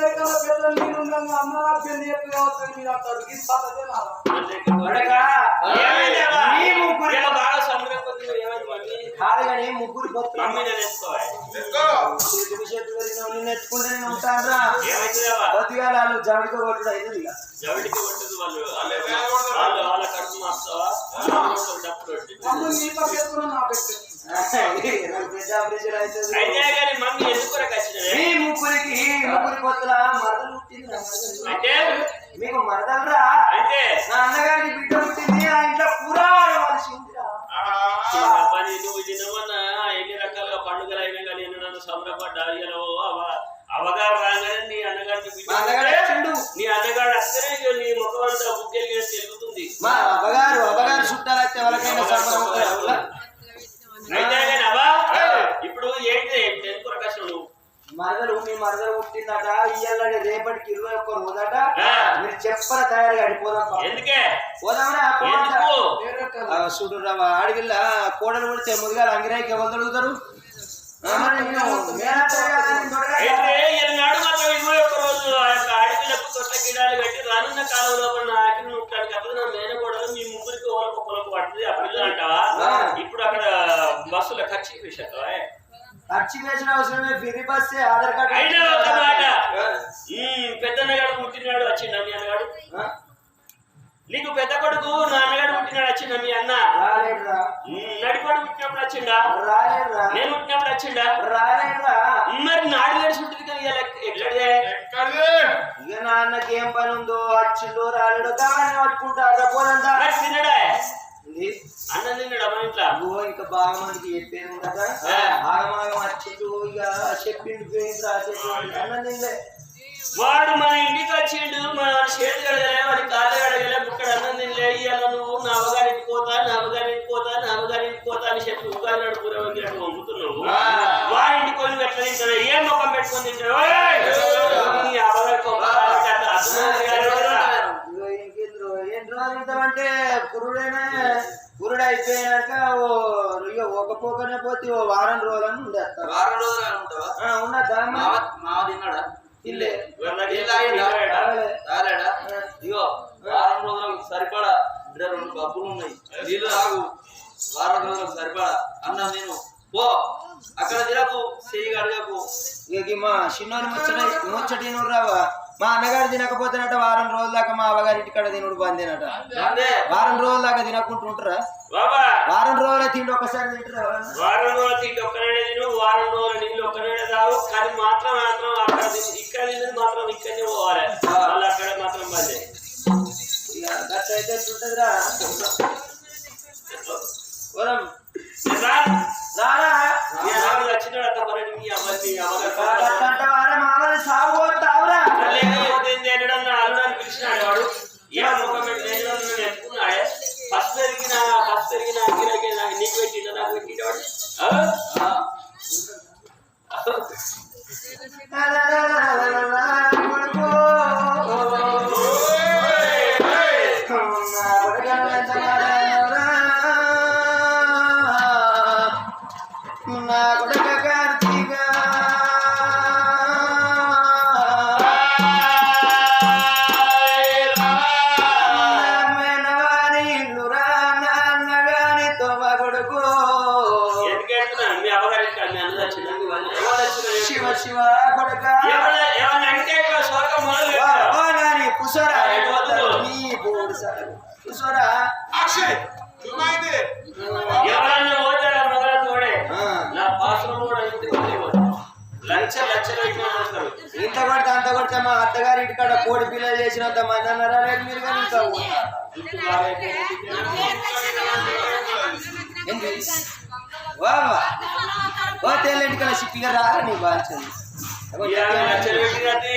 సరికల్లా పెద్దలు ఉన్నాను అమ్మ నాకు పెళ్ళి కావచ్చు? మీరు అంటారు? నీ ఇలా బాగా సముద్రం కొద్దిగా ఏమైంది మమ్మీ? కాదు కానీ ముగ్గురు. చేతులు చేతులు నెట్టుకుంటే నేను ఉంటానురా? కొద్దిగా వాళ్ళు జమిడితో కొట్టుడు అయింది ఇక. ఎవరికి కొట్టదు వాళ్ళు. వాళ్ళు వాళ్ళు వాళ్ళ కడుపు మాస్తావా అవుతుంది. ముగ్గురికి ఈ ముగ్గురి పొత్తుల మరదలు మరదలు. అంటే? మీకు మరదలరా? అంటే? నా అన్నగారికి బిడ్డ పుట్టింది ఆ ఇంట్లో పూరా మనిషి ఉందిరా పని నువ్వు తినమన్నా? ఎన్ని రకాలుగా పండుగలు అయినా కానీ నేను నన్ను సంబరపడ్డా అవగాహన రాగానే నీ అన్నగాడు. నీ అన్నగాడు ఇక నీ ముఖం అంతా బుక్కెళ్ళి తెలుగుతుంది మా అవ్వగారు అవ్వగారు చుట్టాలు సంబరం? అయితే ఇప్పుడు ఏంటి? ఎందుకు ప్రకాశం నువ్వు? మరదలు మీ మరదలు పుట్టిందట. ఇయ్యాల రేపటికి ఇరవై ఒక్క రోజట చెప్పర ఎందుకే? వేరే రకాలు. చూడు రావా అడిగిల్ల కోడలు పుడితే ముదిగా అంగిరాయికి ఎవరు కట్టి రానున్న కాలం లోపల నా ఆఖరి ముట్టాడు అప్పుడు నా మీ ముగ్గురికి ఒకరికి ఒకరికి పడుతుంది పిల్లలు అంటావా. ఇప్పుడు అక్కడ బస్సుల ఖర్చు ఖర్చు వేసిన అవసరమే. ఫిరి బస్ ఆధార్ కార్డు పెద్దన్నగాడు పుట్టినాడు వచ్చిండ మీ అన్నగాడు? నీకు పెద్ద కొడుకు నా అన్నగాడు పుట్టినాడు వచ్చిండ మీ అన్న. నడిపాడు పుట్టినప్పుడు వచ్చిండా? రాలేడురా. నేను పుట్టినప్పుడు వచ్చిండా? రాలేడురా. మరి నాడు గడిచి ఉంటుంది కదా ఇవాళ ఎక్కడిదే? ఇక నాన్నకి ఏం పని ఉందో వచ్చిండు రాలేడు దాన్ని పట్టుకుంటారు పోదంతా. మరి తినడా? అన్నం తిన్నాడు మన ఇంట్లో? అగో ఇంకా బాగా మందికి చెప్పేది ఉండదా? ఆ. ఆగమాగం వచ్చిండు ఇక చెప్పిండు అన్నం తినలే. వాడు మన ఇంటికి వచ్చిండు మన చేతి కడగలే వాడి కాళ్ళు కడగలే బుక్కడ అన్నం తినలే ఇవాళ నువ్వు నా అవగారికి పోతా నా అవగారికి పోతా నా అవగారికి పోతా అని చెప్పి కూర వండినట్టు వంపుతున్నావు. ఆ. వాడి ఇంటికి వెళ్ళి ఎట్లా తింటాడు ఏం ముఖం పెట్టుకొని తింటాడు ఓయ్! నీ అవగారి కొమ్మ కాలికి అట్లా అర్థమైంది కదా? ఇగో ఇంకెందులో ఏం రోజులు ఉంటామంటే పురుడైనా పురుడు అయిపోయినాక ఇక ఒక పోకనే పోతే ఓ వారం రోజులని ఉండేస్తారు వారం రోజులు ఉంటావా? ఉన్నదా మావ మావ తిన్నాడా? ఇల్లే. తాగిండా? ఇగో వారం రోజులకు సరిపడా. ఇక్కడ రెండు కప్పులు ఉన్నాయి. నీళ్ళు తాగు. వారం రోజులకు సరిపడా. అన్నం నేను పో. అక్కడ తినకు. చెయ్యి అడగకు ఇక మా చిన్నోని ముచ్చట ముచ్చటి రావా మా అన్నగారు తినకపోతేనట వారం రోజుల దాకా మా అవ్వగారి ఇంటికాడ తినుడు బందేనట. వారం రోజుల దాకా తినకుంటుంటారా బాబా. వారం రోజుల తిండి ఒకసారి తింటారా? వారం రోజులు తిండి తిను వారం రోజులు నీళ్ళు కానీ మాత్రం మాత్రం అక్కడ ఇక్కడ తిన్నది మాత్రం ఇక్కడనే పోవాలి. అక్కడ మాత్రం బందే. అయితే శివ శివ కొడుక అంటే ఇక స్వర్గం మొదలు వా, పెట్టారు. వా నాని కుసోరా ఎటు వద్దు. నీ బోడు సార్ కుసోరా ఎవరన్నా పోతారా మొదల తోడే. నా పాస్వర్డ్ కూడా. లక్ష లక్షలు ఇంత కొడితే అంత కొడితే మా అత్తగారి ఇంటికాడ కోడి పిల్లలు చేసినంత మంది అన్నారా లేదు మీరు కానీ ఇంకా ఓ తెల్లంటికల సిప్పిగా రారా నీ బాల్చింది ఇవాళ లక్షలు పెట్టినది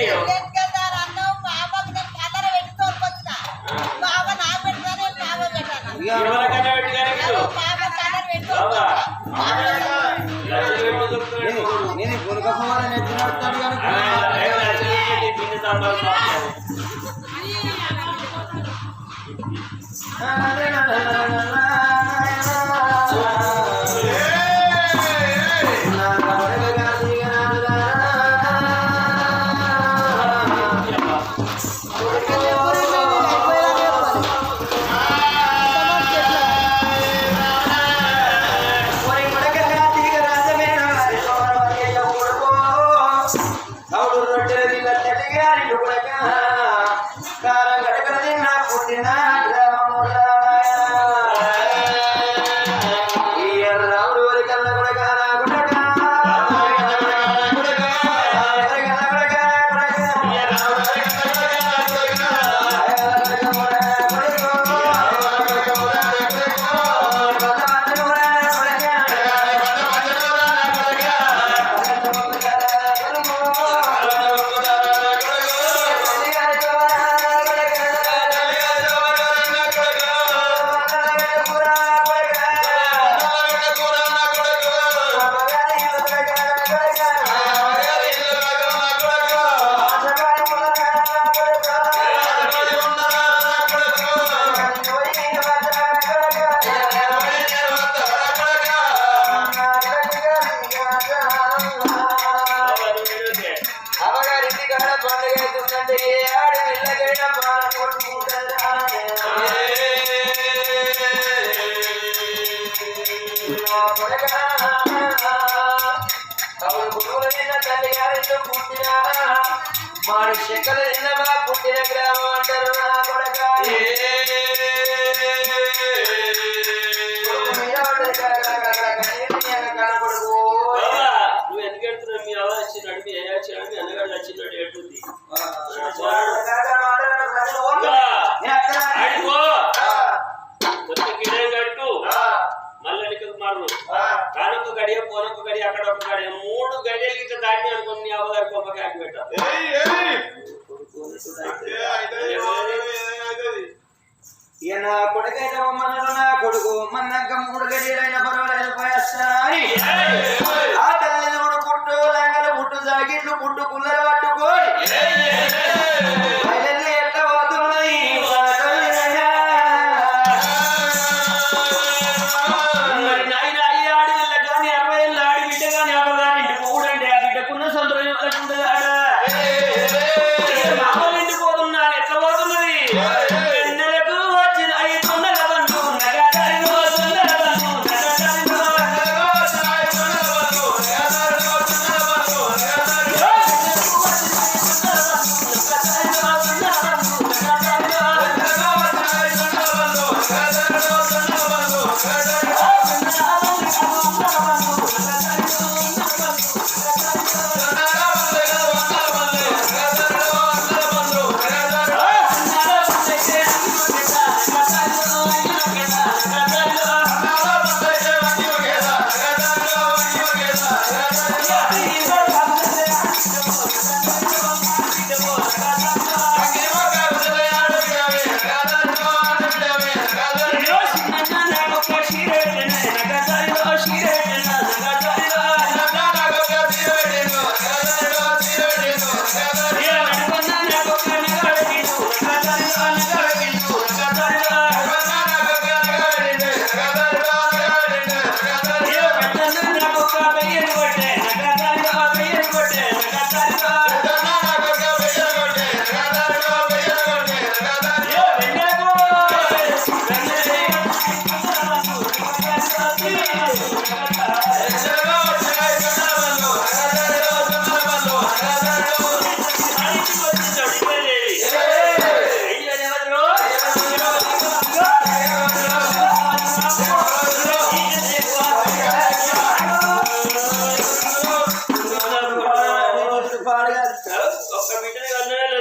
ఇక ಅವಳು ಗುರುಗಳಿಂದ ತಲೆ ಯಾರೆಂದು ಪುಟ್ಟಿನ ಮಾಡು ಶಕಲದಿಂದ ಬಾ ಪುಟ್ಟಿನ ಗ್ರಾಮ ಅಂಟರು ಕೊಡಗ నువ్వు ఎందుకు ఎడుతున్నావు మీ అవ్వ నడిపి నడిపి అనగాడు నచ్చింది ఎడుతుంది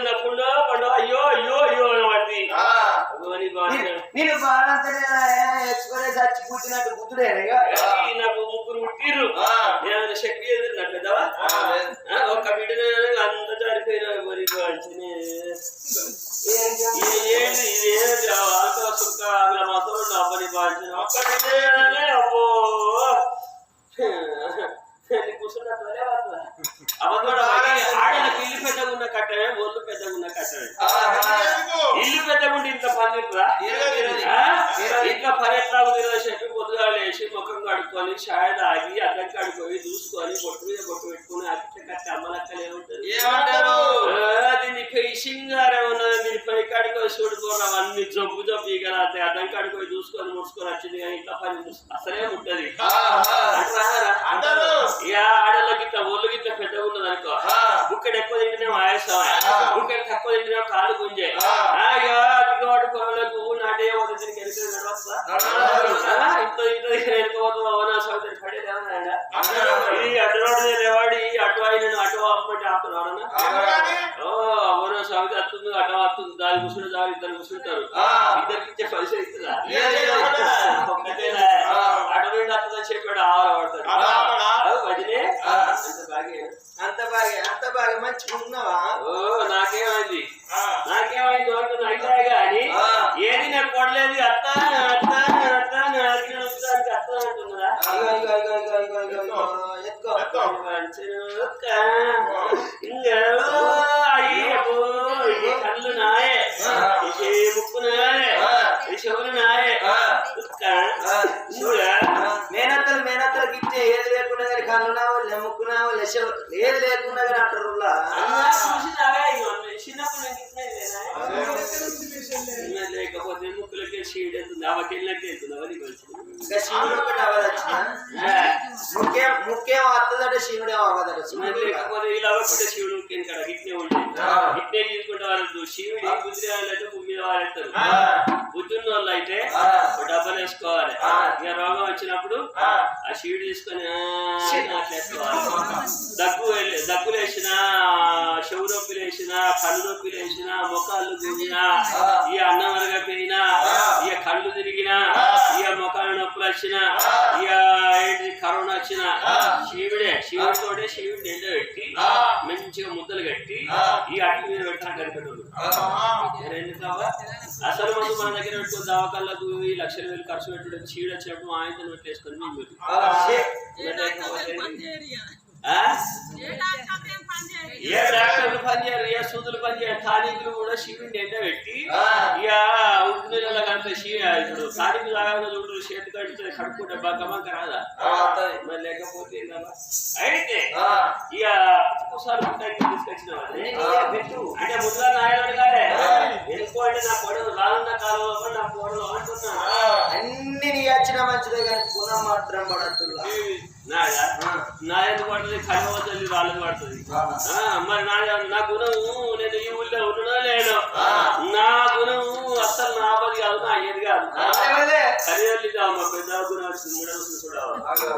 నవ్వకుండా పండు అయ్యో అయ్యో అయ్యో అని వాడిది. అన్ని జబ్బు జబ్బు ఈగలు అంటే చూసుకొని ముడుచుకొని వచ్చింది కానీ ఇంత పని అసలే ఉంటుంది ఆడలోకి ఇట్లా ఒళ్ళుకి ఇట్లా పెద్ద ఉన్నది అనుకో. బుక్కడ ఎక్కువ తింటేనేమో ఆయాసం బుక్కడ తక్కువ తింటేనేమో కాలు గుంజే. అడ్డుకోవడం పొలంలోకి నాటే పోతే దీనికి ఇంత అటు ఆపుతున్నాడు. ఓ ఆమె స్వామికి అత్తుంది అడ్డం అత్తుంది దాని కూర్చుని చాలు ఇద్దరు కూర్చుంటారు ఇద్దరికి ఇచ్చే పైసలు ఇస్తుందా? అటువంటి అత్తదని చెప్పాడు ఆవల పడతాడు అంత బాగా అంత బాగా. మంచిగా ఉన్నావా? లేకపోతే ముక్కులకే షీడ్ అవుతుంది అవకెళ్ళినట్టు అవుతుంది అవన్నీ శివుడు ఒకటి అవ్వదచ్చిన ముఖ్యం ముఖ్యం వస్తుందట శివుడే అవ్వదట వాళ్ళు శివుడు బుద్ధి వాళ్ళు అయితే డబ్బులు వేసుకోవాలి. ఇక రోగం వచ్చినప్పుడు ఆ. శివుడు తీసుకొని అట్లా వేసుకోవాలి దగ్గు దగ్గులు వేసినా వేసినా కళ్ళు నొప్పులు వేసినా మొక్కలు ఆ. ఇక అన్నం అరగపోయినా. ఇక కళ్ళు తిరిగినా. ఇక మొక్కలు నొప్పులు వచ్చినా. ఇక ఏంటి కరోనా వచ్చినా. శివుడే శివుడితోటే శివుడిని ఎండబెట్టి ఆ. మంచిగా ముద్దలు కట్టి. ఈ అటు మీద పెట్టిన కనిపెట్టాడు అసలు మందు మన దగ్గర పెట్టుకుని దవాఖాన్లకు ఈ లక్షల వేలు ఖర్చు పెట్టడం చీడ వచ్చినప్పుడు ఆయనతో నోట్లు వేసుకొని మేము పెట్టు. ఏ డాక్టర్లు పనిచేయరు ఏ సూదులు పనిచేయరు టానిక్లు కూడా శివుడిని ఎండబెట్టి. ఇక నీళ్ళలో కంటే ఇప్పుడు టానిక్ తాగాలి చూడు చేతి కడితే కడుక్కుంటే బాగా బంక రాదా? మరి లేకపోతే? అయితే ఇక ఒకసారి పుట్టానికి తీసుకొచ్చిన. అంటే ముందుగా నాయకుడు కాలే ఎందుకు అంటే నా పొడవు రానున్న కాలంలో నా పొడవు అంటున్నా అన్ని నీ వచ్చిన మంచిదే కానీ గుణం మాత్రం ఆ. నా ఎందుకు పడుతుంది కళ్ళ పడుతుంది వాళ్ళకి పడుతుంది మరి నా నా గుణము నేను ఈ ఊళ్ళో ఉన్నానో లేను. నా గుణము అసలు నా పది కాదు నా ఏది కాదు ఆ. ఖరీదు మా పెద్ద గుణం మూడవ చూడాలి ఆగు.